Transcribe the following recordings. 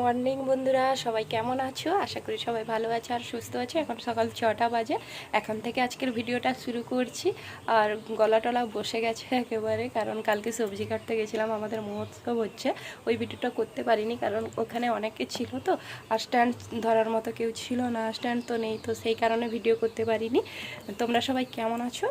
Morning বন্ধুরা। সবাই কেমন আছো? আশা করি সবাই ভালো আছে আর সুস্থ আছে। এখন সকাল ছটা বাজে। এখন থেকে আজকের ভিডিওটা শুরু করছি। আর গলা টলা বসে গেছে একেবারে, কারণ কালকে সবজি কাটতে গেছিলাম। আমাদের মহোৎসব হচ্ছে। ওই ভিডিওটা করতে পারিনি, কারণ ওখানে অনেকে ছিল তো। আর স্ট্যান্ড ধরার মতো কেউ ছিল না। স্ট্যান্ড তো নেই, তো সেই কারণে ভিডিও করতে পারিনি। তোমরা সবাই কেমন আছো?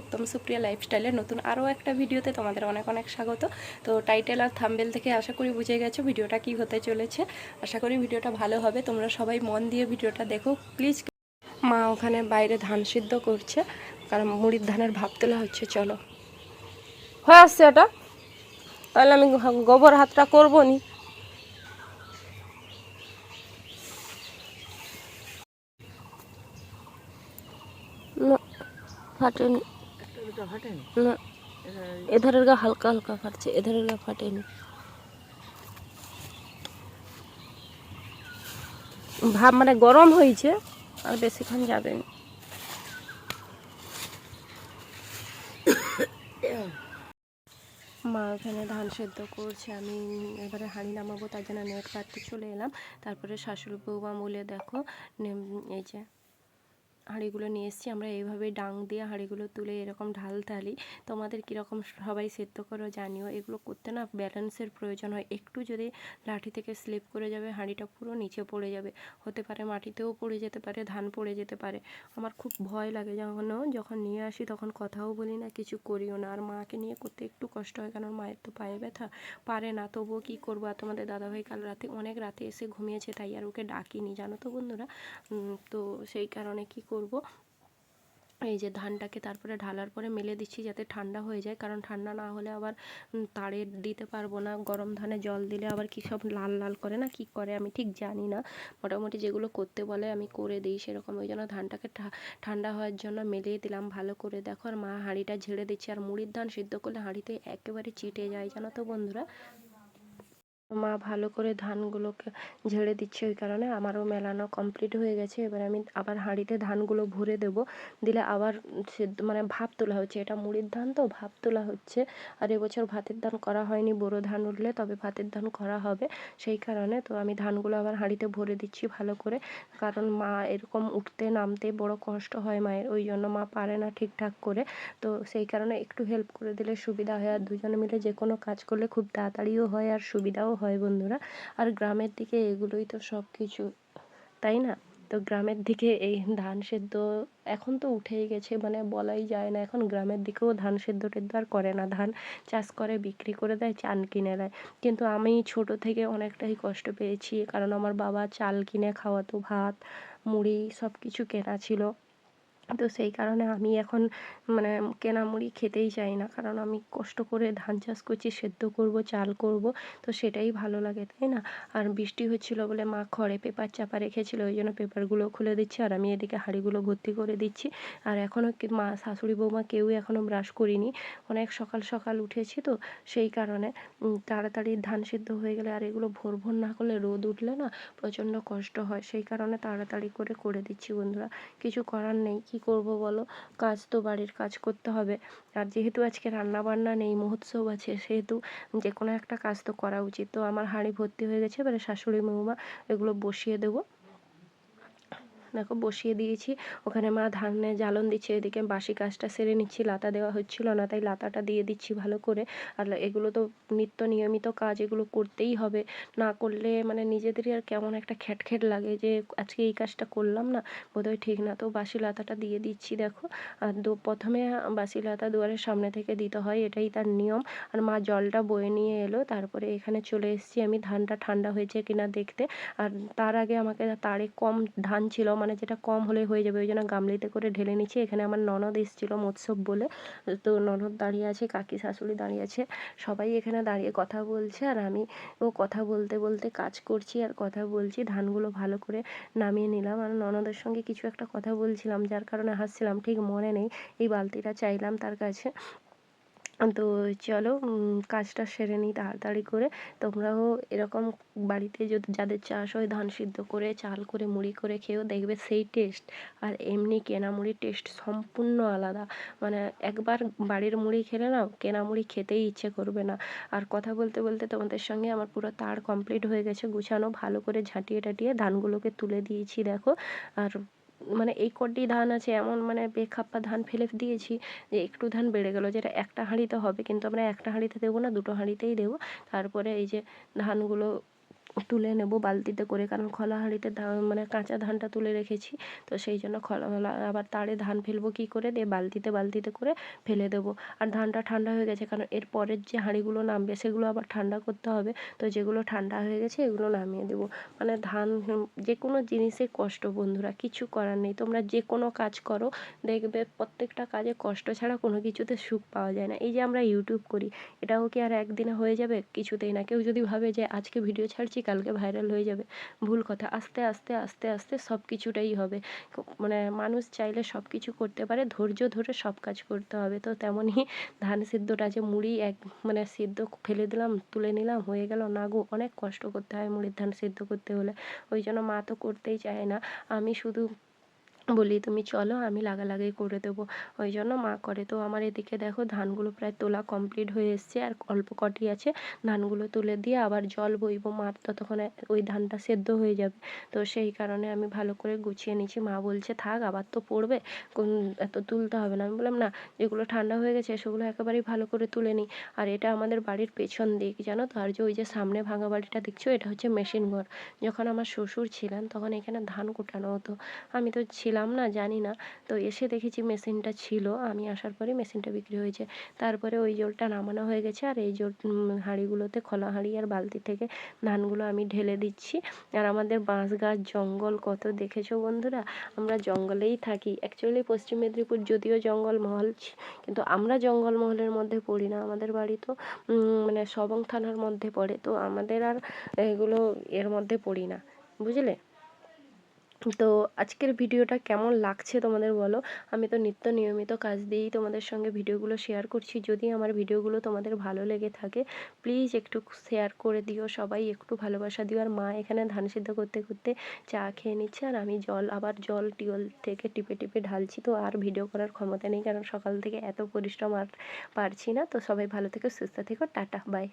উত্তম সুপ্রিয়া লাইফস্টাইলের নতুন আরও একটা ভিডিওতে তোমাদের অনেক অনেক স্বাগত। তো টাইটেল আর থাম্বেল থেকে আশা করি বুঝে গেছো ভিডিওটা কি হতে চলেছে। আশা করি ভিডিওটা ভালো হবে। তোমরা সবাই মন দিয়ে ভিডিওটা দেখো। প্লিজ মা ওখানে বাইরে ধান সিদ্ধ করছে। কারণ মুড়ির ধানের ভাব তোলা হচ্ছে, চলো। হয়ে আসছে এটা। তাহলে আমি গোবর হাতটা করব নি। না, ফাটেনি? না। এধারের গা হালকা হালকা ফাটছে এধারের গা ফাটেনি। ভাব মানে গরম হয়েছে আর বেশিক্ষণ যাবে না মা ওখানে ধান সেদ্ধ করছে আমি এবারে হাঁড়ি নামাবো তার জন্য নেট পাততে চলে এলাম। তারপরে শাশুড়ি বৌমা বলে দেখো এই যে হাঁড়িগুলো নিয়ে এসেছি। আমরা এইভাবে ডাং দিয়ে হাঁড়িগুলো তুলে এরকম ঢাল ঢালি। তোমাদের কীরকম সবাই সেদ্ধ করো জানিও। এগুলো করতে না ব্যালেন্সের প্রয়োজন হয়। একটু যদি লাঠি থেকে স্লিপ করে যাবে, হাঁড়িটা পুরো নিচে পড়ে যাবে। হতে পারে মাটিতেও পড়ে যেতে পারে, ধান পড়ে যেতে পারে। আমার খুব ভয় লাগে যখন যখন নিয়ে আসি তখন কথাও বলি না, কিছু করিও না। আর মাকে নিয়ে করতে একটু কষ্ট হয়, কারণ মায়ের তো পায়ে ব্যথা। পারে না, তবুও কী করব? আর তোমাদের দাদাভাই কাল রাতে অনেক রাতে এসে ঘুমিয়েছে, তাই আর ওকে ডাকিনি। জানো তো বন্ধুরা? তো সেই কারণে কি করব। এই যে ধানটাকে তারপরে ঢালার পরে মেলে দিচ্ছি যাতে ঠান্ডা হয়ে যায়। কারণ ঠান্ডা না হলে আবার তাড়ে দিতে পারব না। গরম ধানে জল দিলে আবার কী সব লাল লাল করে না, কী করে আমি ঠিক জানি না। মোটামুটি যেগুলো করতে বলে আমি করে দিই সেরকম। ওই জন্য ধানটাকে ঠান্ডা হওয়ার জন্য মেলিয়ে দিলাম ভালো করে। দেখো আর মা হাঁড়িটা ঝেড়ে দিচ্ছে। আর মুড়ির ধান সিদ্ধ করলে হাঁড়িতে একেবারে চিটে যায়। জানো তো বন্ধুরা? মা ভালো করে ধানগুলোকে ঝেড়ে দিচ্ছে, ওই কারণে আমারও মেলানো কমপ্লিট হয়ে গেছে। এবার আমি আবার হাঁড়িতে ধানগুলো ভরে দেব। দিলে আবার সেদ্ধ মানে ভাপ তোলা হচ্ছে। এটা মুড়ির ধান তো, ভাপ তোলা হচ্ছে। আর এবছর ভাতের ধান করা হয়নি, বোরো ধান উঠলে তবে ভাতের ধান করা হবে। সেই কারণে তো আমি ধানগুলো আবার হাঁড়িতে ভরে দিচ্ছি ভালো করে। কারণ মা এরকম উঠতে নামতে বড় কষ্ট হয় মায়ের, ওই জন্য মা পারে না ঠিকঠাক করে। তো সেই কারণে একটু হেল্প করে দিলে সুবিধা হয়। আর দুজনে মিলে যে কোনো কাজ করলে খুব তাড়াতাড়িও হয় আর সুবিধাও হয়। বন্ধুরা। আর গ্রামের দিকে এগুলোই তো সব কিছু তাই না? তো গ্রামের দিকে এই ধান সেদ্ধ এখন তো উঠেই গেছে মানে বলাই যায় না। এখন গ্রামের দিকেও ধান সেদ্ধ টেদ্ধ আর করে না। ধান চাষ করে, বিক্রি করে দেয়, চাল কিনে দেয় কিন্তু আমি ছোট থেকে অনেকটাই কষ্ট পেয়েছি, কারণ আমার বাবা চাল কিনে খাওয়াতো, ভাত, মুড়ি সব কিছু কেনা ছিল। তো সেই কারণে আমি এখন মানে কেনা মুড়ি খেতেই চাই না। কারণ আমি কষ্ট করে ধান চাষ করছি, সেদ্ধ করব, চাল করব, তো সেটাই ভালো লাগে, তাই না? আর বৃষ্টি হচ্ছিল বলে মা খড়ে পেপার চাপা রেখেছিল, ওই জন্য পেপারগুলো খুলে দিচ্ছি, আর আমি এদিকে হাঁড়িগুলো ভর্তি করে দিচ্ছি। আর এখনও মা, শাশুড়ি বৌমা কেউই এখনও ব্রাশ করিনি। অনেক সকাল সকাল উঠেছি তো, সেই কারণে তাড়াতাড়ি ধান সিদ্ধ হয়ে গেলে আর এগুলো ভোর ভোর না করলে রোদ উঠলে না প্রচণ্ড কষ্ট হয়। সেই কারণে তাড়াতাড়ি করে করে দিচ্ছি বন্ধুরা। কিছু করার নেই কি করব বলো? কাজ তো বাড়ির কাজ করতে হবে। আর যেহেতু আজকে রান্না বান্না নেই, মহোৎসব আছে, সেহেতু যে কোনো একটা কাজ তো করা উচিত। তো আমার হাঁড়ি ভর্তি হয়ে গেছে, এবারে শাশুড়ি, মৌমা এগুলো বসিয়ে দেবো। দেখো বসিয়ে দিয়েছি। ওখানে মা ধানে জ্বালন দিচ্ছে, এদিকে বাসি কাজটা সেরে নিচ্ছি, লাতা দেওয়া হচ্ছিল না, তাই লাতাটা দিয়ে দিচ্ছি ভালো করে। আর এগুলো তো নিত্য নিয়মিত কাজ, এগুলো করতেই হবে। না করলে মানে নিজেদেরই আর কেমন একটা খ্যাটখ্যাট লাগে যে, আজকে এই কাজটা করলাম না, বোধহয় ঠিক না। তো বাসি লাতাটা দিয়ে দিচ্ছি, দেখো। আর প্রথমে বাসি লাতা দুয়ারের সামনে থেকে দিতে হয়, এটাই তার নিয়ম। আর মা জলটা বয়ে নিয়ে এলো, তারপরে এখানে চলে এসেছি আমি। ধানটা ঠান্ডা হয়েছে কিনা দেখতে। আর তার আগে আমাকে তারে কম ধান ছিল মানে যেটা কম হলে হয়ে যাবে, ওই জন্য গামলিতে করে ঢেলে নিচ্ছি। এখানে আমার ননদ এসেছিল মৎসব বলে। তো ননদ দাঁড়িয়ে আছে, কাকি শাশুড়ি দাঁড়িয়ে আছে। সবাই এখানে দাঁড়িয়ে কথা বলছে আর আমি ও কথা বলতে বলতে কাজ করছি আর কথা বলছি। ধানগুলো ভালো করে নামিয়ে নিলাম। আর ননদের সঙ্গে কিছু একটা কথা বলছিলাম, যার কারণে হাসছিলাম। ঠিক মনে নেই, এই বালতিটা চাইলাম তার কাছে। তো চলো কাজটা সেরে নিই তাড়াতাড়ি করে। তোমরাও এরকম বাড়িতে যদি যাদের চাষ হয় ধান সিদ্ধ করে, চাল করে, মুড়ি করে খেয়েও দেখবে সেই টেস্ট আর এমনি কেনা মুড়ির টেস্ট সম্পূর্ণ আলাদা। মানে একবার বাড়ির মুড়ি খেলে না কেনা মুড়ি খেতেই ইচ্ছে করবে না। আর কথা বলতে বলতে তোমাদের সঙ্গে আমার পুরো তার কমপ্লিট হয়ে গেছে। গুছানো, ভালো করে ঝাঁটিয়ে টাটিয়ে ধানগুলোকে তুলে দিয়েছি, দেখো। আর মানে এই কটি ধান আছে, এমন মানে বেখাপ্পা ধান ফেলে দিয়েছি যে একটু ধান বেড়ে গেলো, যেটা একটা হাঁড়িতে হবে, কিন্তু আমরা একটা হাঁড়িতে দেবো না, দুটো হাঁড়িতেই দেবো। তারপরে এই যে ধানগুলো তুলে নেব বালতিতে করে, কারণ খোলা হাঁড়িতে মানে কাঁচা ধানটা তুলে রেখেছি। তো সেই জন্য খোলা আবার তারে ধান ফেলব কী করে? দিয়ে বালতিতে বালতিতে করে ফেলে দেবো। আর ধানটা ঠান্ডা হয়ে গেছে, কারণ এর পরের যে হাঁড়িগুলো নামবে, সেগুলো আবার ঠান্ডা করতে হবে। তো যেগুলো ঠান্ডা হয়ে গেছে, এগুলো নামিয়ে দেবো। মানে ধান যে কোনো জিনিসে কষ্ট বন্ধুরা, কিছু করার নেই। তোমরা যে কোনো কাজ করো, দেখবে প্রত্যেকটা কাজে কষ্ট ছাড়া কোনো কিছুতে সুখ পাওয়া যায় না। এই যে আমরা ইউটিউব করি, এটাও কি আর একদিনে হয়ে যাবে? কিছুতেই না। কেউ যদি ভাবে যে আজকে ভিডিও ছাড়ছি কালকে ভাইরাল হয়ে যাবে। ভুল কথা, আস্তে আস্তে আস্তে আস্তে সব কিছুটাই হবে। মানে মানুষ চাইলে সব কিছু করতে পারে, ধৈর্য ধরে সব কাজ করতে হবে। তো তেমনই ধান সিদ্ধটা যে মুড়ি এক মানে সিদ্ধ ফেলে দিলাম, তুলে নিলাম, হয়ে গেল। না গো, অনেক কষ্ট করতে হয় মুড়ির ধান সিদ্ধ করতে হলে। ওই জন্য মা তো করতেই চায় না। আমি শুধু বলি, তুমি চলো, আমি লাগালাগি করে দেবো। ওই জন্য মা করে। তো আমার এদিকে দেখো, ধানগুলো প্রায় তোলা কমপ্লিট হয়ে এসছে, আর অল্প কটি আছে। ধানগুলো তুলে দিয়ে আবার জল বইব মার, ততক্ষণে ওই ধানটা সেদ্ধ হয়ে যাবে। তো সেই কারণে আমি ভালো করে গুছিয়ে নিচ্ছি। মা বলছে, থাক, আবার তো পড়বে। কোন, এত তুলতে হবে না। আমি বললাম, না, যেগুলো ঠান্ডা হয়ে গেছে, সেগুলো একেবারেই ভালো করে তুলে নিই। আর এটা আমাদের বাড়ির পেছন দিক, জানো তো? আর যে ওই যে সামনে ভাঙা বাড়িটা দেখছ, এটা হচ্ছে মেশিন ঘর। যখন আমার শ্বশুর ছিলেন, তখন এখানে ধান কুটানো হতো। আমি তো ছিলাম না, জানি না। তো এসে দেখেছি মেশিনটা ছিল, আমি আসার পরে মেশিনটা বিক্রি হয়েছে। তারপরে ওই জলটা নামানো হয়ে গেছে, আর এই জল হাঁড়িগুলোতে খোলা হাঁড়ি আর বালতি থেকে ধানগুলো আমি ঢেলে দিচ্ছি। আর আমাদের বাঁশ গাছ, জঙ্গল কত দেখেছ বন্ধুরা? আমরা জঙ্গলেই থাকি। অ্যাকচুয়ালি পশ্চিম মেদিনীপুর যদিও জঙ্গলমহল, কিন্তু আমরা জঙ্গলমহলের মধ্যে পড়ি না। আমাদের বাড়ি তো মানে সবং থানার মধ্যে পড়ে, তো আমাদের আর এগুলো এর মধ্যে পড়ি না। বুঝলে? তো আজকের ভিডিওটা কেমন লাগছে তোমাদের বলো? আমি তো নিত্য নিয়মিত কাজ দিয়েই তোমাদের সঙ্গে ভিডিওগুলো শেয়ার করছি। যদি আমার ভিডিওগুলো তোমাদের ভালো লেগে থাকে প্লিজ একটু শেয়ার করে দিও সবাই, একটু ভালোবাসা দিও। আর মা এখানে ধান সিদ্ধ করতে করতে চা খেয়ে নিচ্ছে আর আমি জল, আবার জল টিউল থেকে টিপে টিপে ঢালছি। তো আর ভিডিও করার ক্ষমতা নেই, কারণ সকাল থেকে এত পরিশ্রম আর পারছি না। তো সবাই ভালো থেকো, সুস্থ থেকো, টাটা বাই